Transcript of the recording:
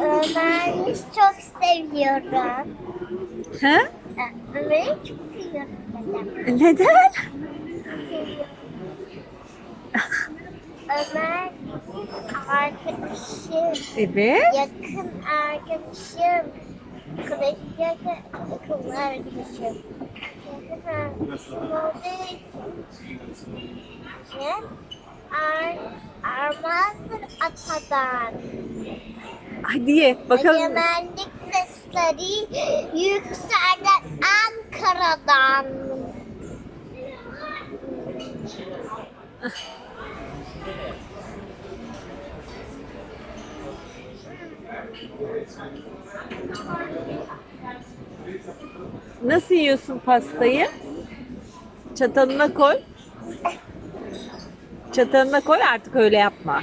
Ee, ben çok seviyorum. He? Ben çok seviyorum. Neden? Neden? Ömer arkadaşım. Evet. Yakın arkadaşım. Kreşte yakın arkadaşım. İçin Ar Armağan'dır Atadan. Hadi ye bakalım. Egemenlik sesleri yükselden Ankara'dan. Nasıl yiyorsun pastayı? Çatalına koy. Çatalına koy artık öyle yapma.